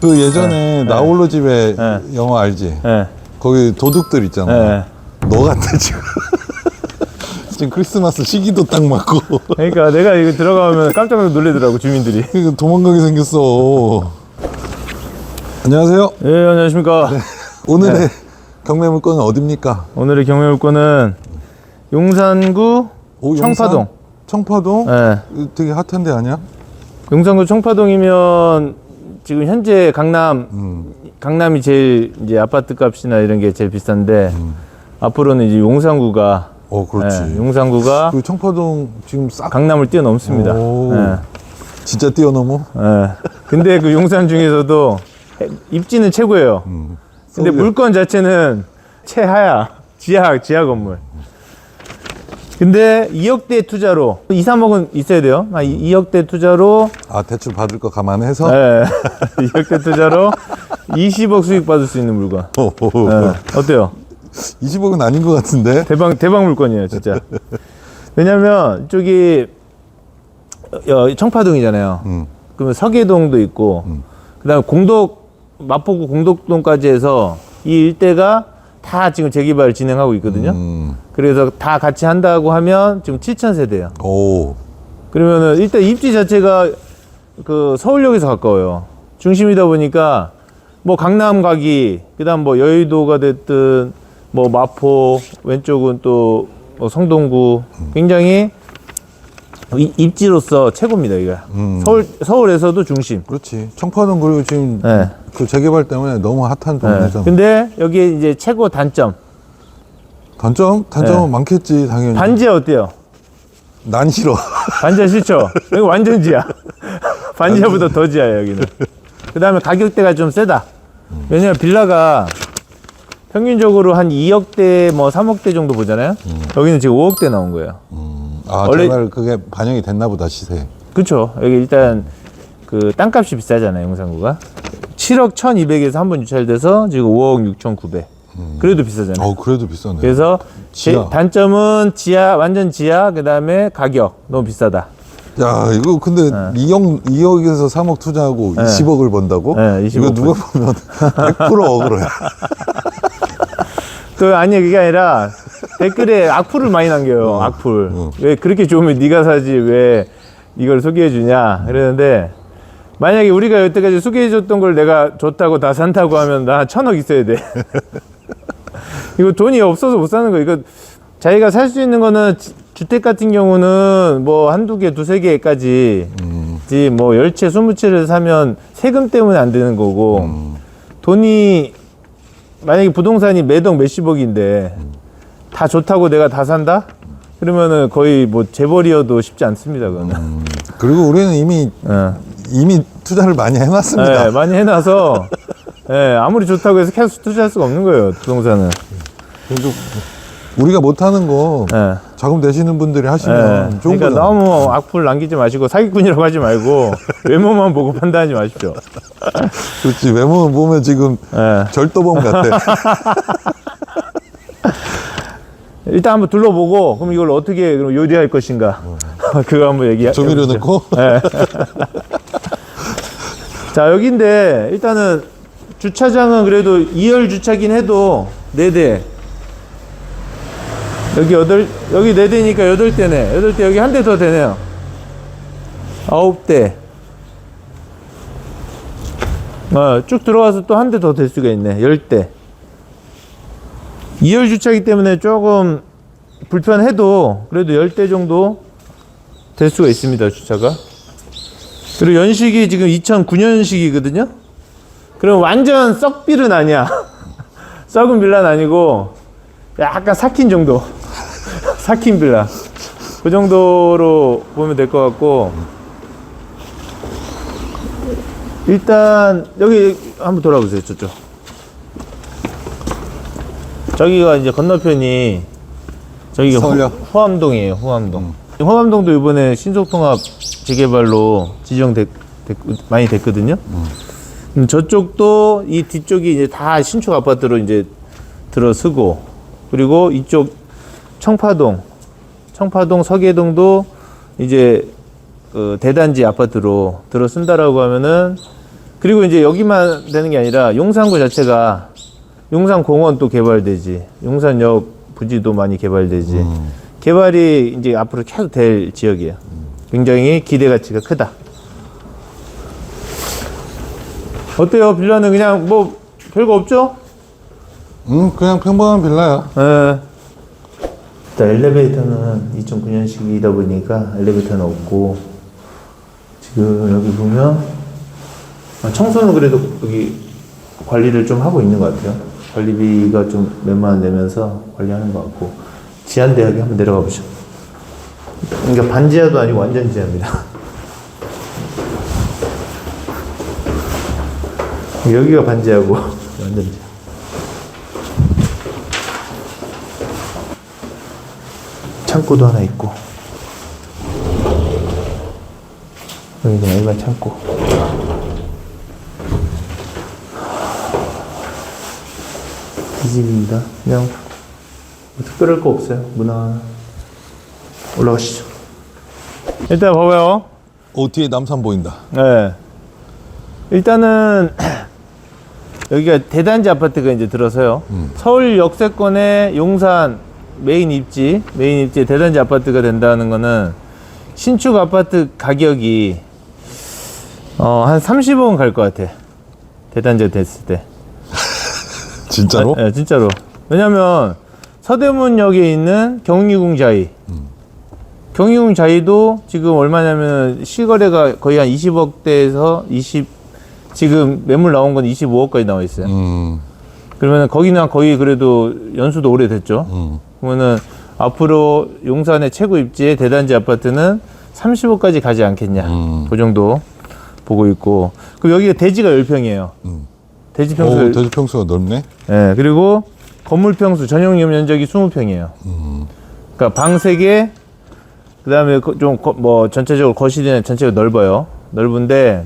그 예전에 나홀로 집에 네. 영화 알지? 예. 거기 도둑들 있잖아. 예. 너 같아 지금. 지금 크리스마스 시기도 딱 맞고. 그러니까 내가 이거 들어가면 깜짝 놀래더라고 주민들이. 그러니까 도망가게 생겼어. 안녕하세요. 예, 안녕하십니까. 오늘의 네. 경매 물건은 어딥니까? 오늘의 경매 물건은 용산구 오, 청파동. 청파동? 예. 되게 핫한 데 아니야? 용산구 청파동이면 지금 현재 강남 음. 강남이 제일 이제 아파트 값이나 이런 게 제일 비싼데 음. 앞으로는 이제 용산구가 어, 그렇지. 예, 용산구가 그 청파동 지금 싹 강남을 뛰어넘습니다. 오. 예. 진짜 뛰어넘어? 예. 근데 그 용산 중에서도 입지는 최고예요. 음. 근데 서울에. 물건 자체는 최하야. 지하, 지하 건물. 근데 2억대 투자로, 2, 3억은 있어야 돼요. 아, 2억대 투자로, 아 대출 받을 거 감안해서? 예. 2억대 투자로 20억 수익 받을 수 있는 물건. 어. 예. 어때요? 20억은 아닌 것 같은데? 대박, 대박 물건이에요, 진짜. 왜냐면, 이쪽이, 어, 청파동이잖아요. 음. 그러면 서계동도 있고, 그 다음에 공덕, 마포구 공덕동까지 해서 이 일대가 다 지금 재개발 진행하고 있거든요. 음. 그래서 다 같이 한다고 하면 지금 7,000세대예요. 오. 그러면은 일단 입지 자체가 그 서울역에서 가까워요. 중심이다 보니까 뭐 강남 가기, 그다음 뭐 여의도가 됐든 뭐 마포 왼쪽은 또뭐 성동구 굉장히 이- 입지로서 최고입니다, 이거. 음. 서울 서울에서도 중심. 그렇지. 청파동 그리고 지금 네. 그 재개발 때문에 너무 핫한 네. 동네잖아. 근데 여기 이제 최고 단점. 단점? 단점은 네. 많겠지 당연히. 반지하 어때요? 난 싫어. 반지하 싫죠? 여기 완전 지하. 반지하보다 더 지하예요, 여기는. 그 다음에 가격대가 좀 세다. 왜냐면 빌라가 평균적으로 한 2억대, 뭐 3억대 정도 보잖아요? 여기는 지금 5억대 나온 거예요. 아 원래- 정말 그게 반영이 됐나 보다 시세. 그쵸. 여기 일단 그 땅값이 비싸잖아요, 용산구가. 7억 1200에서 한 번 유찰돼서 지금 5억 6,900. 그래도 비싸잖아요. 어 그래도 비싸네. 그래서 제 지하. 단점은 지하, 완전 지하, 그 다음에 가격. 너무 비싸다. 야 이거 근데 2억 2억에서 3억 투자하고 20억을 번다고? 네, 20억 이거 누가 보면 100% 억울해. 그 아니 그게 아니라 댓글에 악플을 많이 남겨요. 악플. 왜 그렇게 좋으면 네가 사지 왜 이걸 소개해 주냐 이러는데 만약에 우리가 여태까지 소개해 줬던 걸 내가 좋다고 다 산다고 하면 나 천억 있어야 돼. 이거 돈이 없어서 못 사는 거. 이거 자기가 살 수 있는 거는 지- 주택 같은 경우는 뭐 한두 개, 두세 개까지 지뭐열 채, 스무 채를 사면 세금 때문에 안 되는 거고 돈이 만약에 부동산이 매동 몇십억인데 다 좋다고 내가 다 산다? 그러면은 거의 뭐 재벌이어도 쉽지 않습니다, 그거는. 그리고 우리는 이미 예. 이미 투자를 많이 해놨습니다. 예, 많이 해놔서 예, 아무리 좋다고 해서 계속 투자할 수가 없는 거예요, 부동산은. 그래도 우리가 못하는 거 예. 자금 내시는 분들이 예. 하시면 좋은 그러니까 거잖아. 너무 악플 남기지 마시고 사기꾼이라고 하지 말고 외모만 보고 판단하지 마십시오. 그렇지 외모는 보면 지금 예. 절도범 같아. 일단 한번 둘러보고 그럼 이걸 어떻게 그럼 요리할 것인가? 그거 한번 얘기해 조미료 넣고? 자 여기인데 일단은 주차장은 그래도 2열 주차긴 해도 4대. 여기 여덟 여기 4대니까 8대네. 8대 여기 한 대 더 되네요. 9대. 어, 쭉 들어와서 또 한 대 더 될 수가 있네. 10대 2열 주차기 때문에 조금 불편해도 그래도 10대 정도 될 수가 있습니다 주차가 그리고 연식이 지금 2009년식이거든요. 그럼 완전 썩 빌은 아니야. 썩은 빌라는 아니고 약간 삭힌 정도. 삭힌 빌라. 그 정도로 보면 될 것 같고 일단 여기 한번 돌아보세요. 저쪽. 저기가 이제 건너편이 저기가 서울역? 후, 후암동이에요. 후암동. 후암동도 이번에 신속통합 재개발로 지정 됐, 됐- 많이 됐거든요. 음, 저쪽도 이 뒤쪽이 이제 다 신축 아파트로 이제 들어서고 그리고 이쪽 청파동, 청파동 서계동도 이제 그 대단지 아파트로 들어선다라고 하면은 그리고 이제 여기만 되는 게 아니라 용산구 자체가 용산공원 또 개발되지. 용산역 부지도 많이 개발되지. 음. 개발이 이제 앞으로 계속 될 지역이에요. 굉장히 기대 가치가 크다. 어때요? 빌라는 그냥 뭐 별거 없죠? 음, 그냥 평범한 빌라야. 예. 일단 엘리베이터는 2009년식이다 보니까 엘리베이터는 없고 지금 여기 보면 아, 청소는 그래도 여기 관리를 좀 하고 있는 것 같아요. 관리비가 좀 몇만 원 내면서 관리하는 것 같고 지하대학에 한번 내려가 보죠. 그러니까 반지하도 아니고 완전 지하입니다. 여기가 반지하고 완전 지하. 창고도 하나 있고 여기 그냥 일반 창고 이 집입니다 그냥 뭐 특별할 거 없어요 무난 올라가시죠 일단 봐봐요 어, 뒤에 남산 보인다. 네. 일단은 여기가 대단지 아파트가 이제 들어서요. 서울 역세권의 용산 메인 입지, 메인 입지에 대단지 아파트가 된다는 거는 신축 아파트 가격이 어, 한 30억은 갈것 같아. 대단지가 됐을 때. 진짜로? 아, 예, 진짜로. 왜냐면 서대문역에 있는 경리궁 자이. 경리궁 자이도 지금 얼마냐면 시거래가 거의 한 20억대에서 20 지금 매물 나온 건 25억까지 나와 있어요. 음, 그러면 거기는 거의 그래도 연수도 오래됐죠. 음. 그러면은 앞으로 용산의 최고 입지의 대단지 아파트는 30억까지 가지 않겠냐. 음. 그 정도 보고 있고. 그리고 여기가 대지가 10평이에요. 음. 대지 평수 오, 대지 평수가 넓네. 예, 그리고 건물 평수 전용 면적이 20평이에요. 그러니까 방 3개, 그 다음에 좀 뭐 전체적으로 거실이나 전체가 넓어요. 넓은데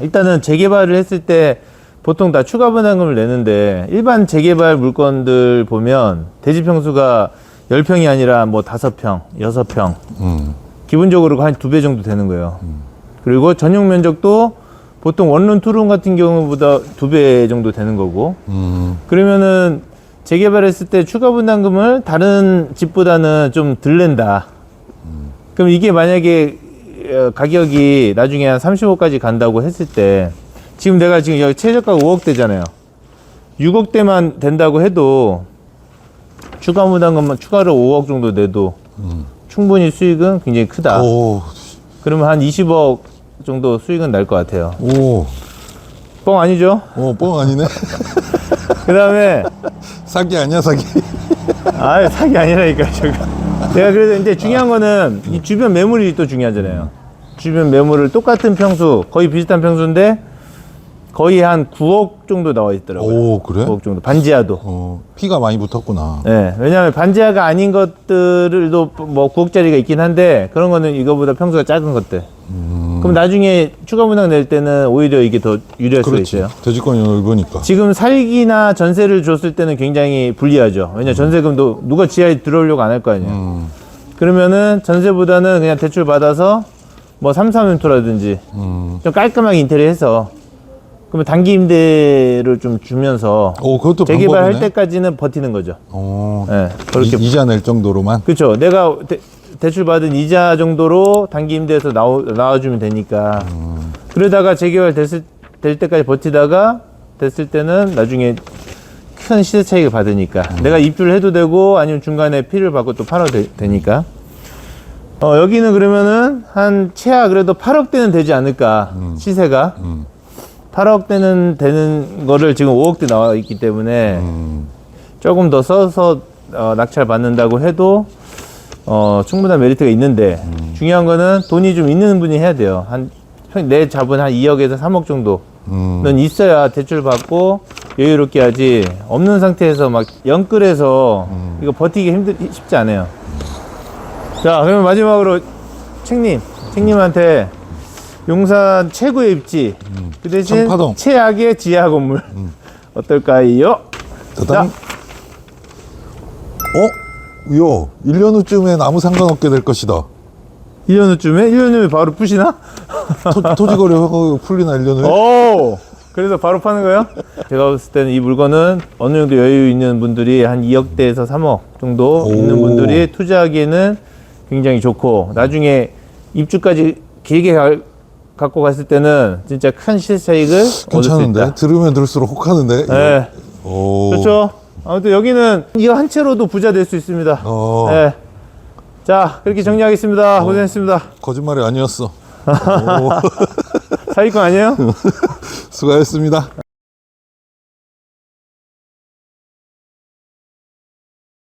일단은 재개발을 했을 때 보통 다 추가 분담금을 내는데 일반 재개발 물건들 보면 대지 평수가 10평이 아니라 뭐 5평, 6평 음, 기본적으로 한 두 배 정도 되는 거예요. 그리고 전용 면적도 보통 원룸 투룸 같은 경우보다 두 배 정도 되는 거고 음, 그러면은 재개발했을 때 추가 분담금을 다른 집보다는 좀 덜 낸다. 그럼 이게 만약에 어, 가격이 나중에 한 35까지 간다고 했을 때 지금 내가 지금 여기 최저가가 5억대잖아요. 6억대만 된다고 해도 추가 분담금만 추가로 5억 정도 내도 충분히 수익은 굉장히 크다. 오, 그러면 한 20억 정도 수익은 날 것 같아요. 오, 뻥 아니죠? 오, 뻥 아니네. 그 다음에 사기 아니야, 사기. 아 사기 아니라니까 저거. 내가 그래도 이제 중요한 거는 이 주변 매물이 또 중요하잖아요. 주변 매물을 똑같은 평수, 거의 비슷한 평수인데 거의 한 9억 정도 나와 있더라고요. 오, 그래? 9억 정도. 반지하도. 어, 피가 많이 붙었구나. 네, 왜냐하면 반지하가 아닌 것들도 뭐 9억짜리가 있긴 한데 그런 거는 이거보다 평수가 작은 것들. 그럼 나중에 추가 분양 낼 때는 오히려 이게 더 유리할 수가 그렇지. 있어요. 대지권이 넓으니까. 지금 살기나 전세를 줬을 때는 굉장히 불리하죠. 왜냐 전세금도 누가 지하에 들어오려고 안 할 거 아니에요. 음, 그러면은 전세보다는 그냥 대출 받아서 뭐 3, 3연토라든지 음. 좀 깔끔하게 인테리어 해서 그러면 단기 임대를 좀 주면서 오, 그것도 재개발할 방법이네. 때까지는 버티는 거죠. 어, 예. 그렇게 이, 이자 낼 정도로만. 그렇죠. 내가 대, 출 받은 이자 정도로 단기 임대에서 나오, 나와주면 되니까. 그러다가 재개발 됐을 될 때까지 버티다가 됐을 때는 나중에 큰 시세 차익을 받으니까 내가 입주를 해도 되고 아니면 중간에 피를 받고 또 팔아도 되, 되니까. 어, 여기는 그러면은 한 최하 그래도 8억대는 되지 않을까 시세가. 음. 8억대는 되는 거를 지금 5억대 나와 있기 때문에 음, 조금 더 써서 어, 낙찰 받는다고 해도 어, 충분한 메리트가 있는데 중요한 거는 돈이 좀 있는 분이 해야 돼요. 한내 잡은 한 2억에서 3억 정도는 음. 있어야 대출 받고 여유롭게 하지 없는 상태에서 막 영끌해서 이거 버티기 힘들 쉽지 않아요. 자 그러면 마지막으로 책님 책님한테 용산 최고의 입지 그 대신 청파동. 최악의 지하 건물 어떨까요? 짜잔. 어? 요, 1년 후쯤엔 아무 상관없게 될 것이다. 1년 후쯤에? 1년 후에 바로 푸시나? 토, 토지거래하고 풀린 알려는 오! 그래서 바로 파는 거예요? 제가 봤을 때는 이 물건은 어느 정도 여유 있는 분들이 한 2억대에서 3억 정도 오. 있는 분들이 투자하기에는 굉장히 좋고 나중에 입주까지 길게 가- 갖고 갔을 때는 진짜 큰 얻을 수 괜찮은데 있다. 들으면 들을수록 혹하는데. 네. 오. 그렇죠. 아무튼 여기는 이거 한 채로도 부자 될 수 있습니다. 어. 네. 자, 그렇게 정리하겠습니다. 고생했습니다. 거짓말이 아니었어. 오, 사기꾼 아니에요? 수고하셨습니다.